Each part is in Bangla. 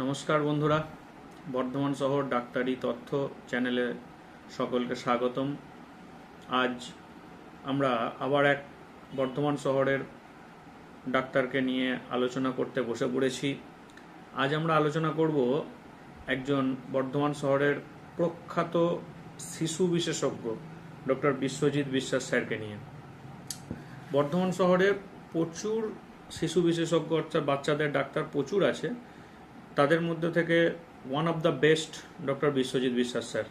নমস্কার বন্ধুরা। বর্ধমান শহর ডাক্তারি তথ্য চ্যানেলে সকলকে স্বাগতম। আজ আমরা আবার এক বর্ধমান শহরের ডাক্তারকে নিয়ে আলোচনা করতে বসে পড়েছি। আজ আমরা আলোচনা করব একজন বর্ধমান শহরের প্রখ্যাত শিশু বিশেষজ্ঞ, ডক্টর বিশ্বজিৎ বিশ্বাস স্যারকে নিয়ে। বর্ধমান শহরে প্রচুর শিশু বিশেষজ্ঞ অর্থাৎ বাচ্চাদের ডাক্তার প্রচুর আছে। তাদের মধ্যে থেকে one of the best doctor Biswajit Biswas sir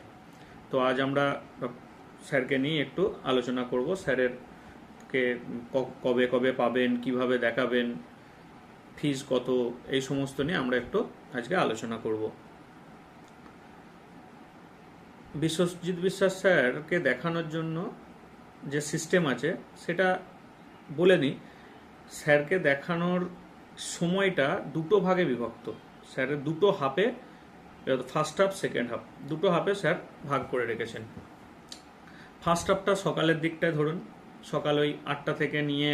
তো আজ আমরা স্যারকে নিয়ে একটু আলোচনা করব, স্যারের কে কবে কবে পাবেন, কীভাবে দেখাবেন ফিজ কত, এই সমস্ত নিয়ে আমরা একটু আজকে আলোচনা করব। বিশ্বজিৎ বিশ্বাস স্যারকে দেখানোর জন্য যে সিস্টেম আছে, সেটা বলে নিই। স্যারকে দেখানোর সময়টা দুটো ভাগে বিভক্ত। স্যারের দুটো হাফে ফার্স্ট হাফ সেকেন্ড হাফ দুটো হাফে স্যার ভাগ করে রেখেছেন। ফার্স্ট হাফটা সকালের দিকটায় ধরুন, সকাল ওই আটটা থেকে নিয়ে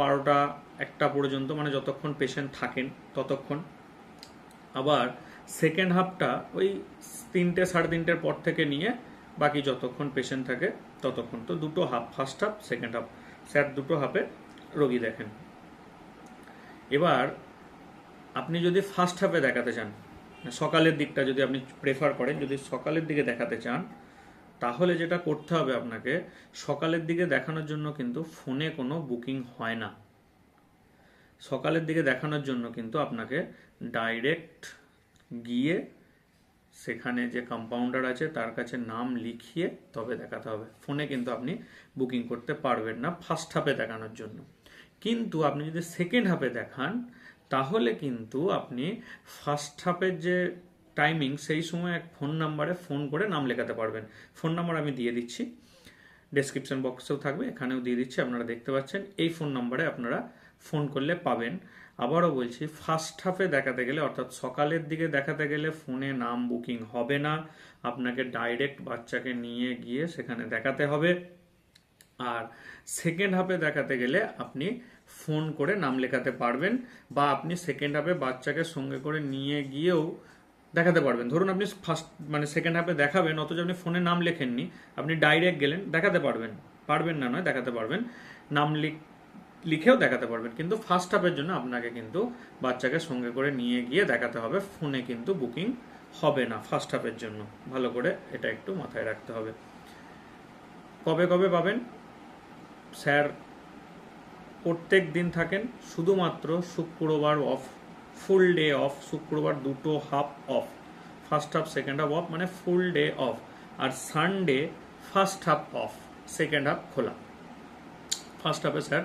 বারোটা একটা পর্যন্ত মানে যতক্ষণ পেশেন্ট থাকেন ততক্ষণ। আবার সেকেন্ড হাফটা ওই তিনটে, সাড়ে তিনটের পর থেকে নিয়ে বাকি যতক্ষণ পেশেন্ট থাকে ততক্ষণ। তো দুটো half first half second half sir দুটো হাফে রোগী দেখেন। এবার আপনি যদি ফার্স্ট হাফে দেখাতে চান সকালের দিকটা যদি আপনি প্রেফার করেন, যদি সকালের দিকে দেখাতে চান, তাহলে যেটা করতে হবে আপনাকে, সকালের দিকে দেখানোর জন্য কিন্তু ফোনে কোনো বুকিং হয় না। সকালের দিকে দেখানোর জন্য কিন্তু আপনাকে ডাইরেক্ট গিয়ে সেখানে যে কম্পাউন্ডার আছে, তার কাছে নাম লিখিয়ে তবে দেখাতে হবে। ফোনে কিন্তু আপনি বুকিং করতে পারবেন না ফার্স্ট হাফে দেখানোর জন্য। কিন্তু আপনি যদি সেকেন্ড হাফে দেখান তাহলে কিন্তু আপনি ফার্স্ট হাফের যে টাইমিং সেই সময় এক ফোন নাম্বারে ফোন করে নাম লেখাতে পারবেন। ফোন নাম্বার আমি দিয়ে দিচ্ছি। ডেসক্রিপশন বক্সেও থাকবে, এখানেও দিয়ে দিচ্ছি, আপনারা দেখতে পাচ্ছেন। এই ফোন নাম্বারে আপনারা ফোন করলে পাবেন। আবারও বলছি ফার্স্ট হাফে দেখাতে গেলে, অর্থাৎ সকালের দিকে দেখাতে গেলে ফোনে নাম বুকিং হবে না। আপনাকে ডাইরেক্ট বাচ্চাকে নিয়ে গিয়ে সেখানে দেখাতে হবে। আর সেকেন্ড হাফে দেখাতে গেলে আপনি ফোন করে নাম লেখাতে পারবেন বা আপনি সেকেন্ড হাফে বাচ্চাকে সঙ্গে করে নিয়ে গিয়েও দেখাতে পারবেন। ধরুন আপনি ফার্স্ট মানে সেকেন্ড হাফে দেখাবেন, অথচ আপনি ফোনে নাম লেখেননি, আপনি ডাইরেক্ট গেলেন, দেখাতে পারবেন। পারবেন না নয়, দেখাতে পারবেন। নাম লিখ, লিখেও দেখাতে পারবেন। কিন্তু ফার্স্ট হাফের জন্য আপনাকে কিন্তু বাচ্চাকে সঙ্গে করে নিয়ে গিয়ে দেখাতে হবে। ফোনে কিন্তু বুকিং হবে না ফার্স্ট হাফের জন্য। ভালো করে এটা একটু মাথায় রাখতে হবে। কবে কবে পাবেন? স্যার, প্রত্যেক দিন থাকেন শুধুমাত্র শুক্রবার অফ ফুল ডে অফ শুক্রবার দুটো half off first half second half off মানে ফুল ডে অফ আর Sunday first half off second half খোলা। ফার্স্ট হাফে স্যার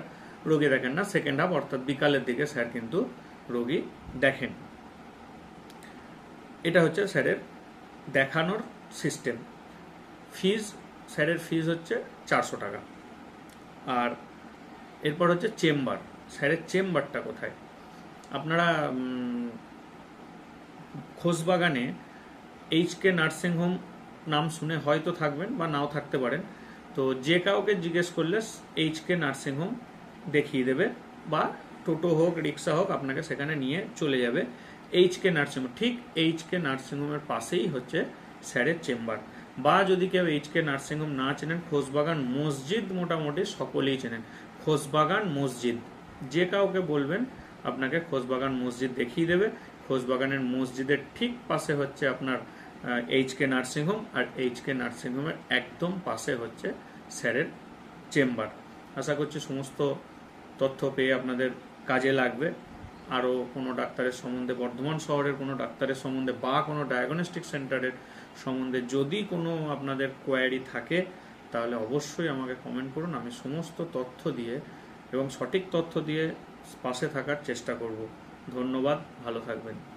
রোগী দেখেন না সেকেন্ড হাফ অর্থাৎ বিকালের দিকে স্যার কিন্তু রোগী দেখেন। এটা হচ্ছে স্যারের দেখানোর সিস্টেম ফিজ, স্যারের ফিজ হচ্ছে চারশো টাকা। আর এরপর হচ্ছে চেম্বার, স্যারের চেম্বারটা কোথায়? আপনারা খোসবাগানে এইচ কে নার্সিংহোম নাম শুনে হয়তো থাকবেন বা নাও থাকতে পারেন। তো যে কাউকে জিজ্ঞেস করলে এইচ কে নার্সিংহোম দেখিয়ে দেবে বা টোটো হোক, রিক্সা হোক, আপনাকে সেখানে নিয়ে চলে যাবে। এইচ কে নার্সিংহোম, ঠিক এইচ কে নার্সিংহোমের পাশেই হচ্ছে স্যারের চেম্বার। বা যদি কেউ এইচ কে নার্সিংহোম না চেনেন খোসবাগান মসজিদ মোটামুটি সকলেই চেনেন। খোসবাগান মসজিদ। যে কাউকে বলবেন, আপনাকে খোসবাগান মসজিদ দেখিয়ে দেবে। খোসবাগানের মসজিদের ঠিক পাশে হচ্ছে আপনার এইচ কে নার্সিংহোম আর এইচ কে নার্সিংহোমের একদম পাশে হচ্ছে স্যারের চেম্বার। আশা করছি সমস্ত তথ্য পেয়ে আপনাদের কাজে লাগবে। আরও কোনো ডাক্তারের সম্বন্ধে, বর্ধমান শহরের কোনো ডাক্তারের সম্বন্ধে বা কোনো ডায়াগনস্টিক সেন্টারের সম্বন্ধে যদি কোনো আপনাদের কোয়ারি থাকে, তাহলে অবশ্যই আমাকে কমেন্ট করুন, আমি সমস্ত তথ্য দিয়ে এবং সঠিক তথ্য দিয়ে পাশে থাকার চেষ্টা করব। ধন্যবাদ, ভালো থাকবেন।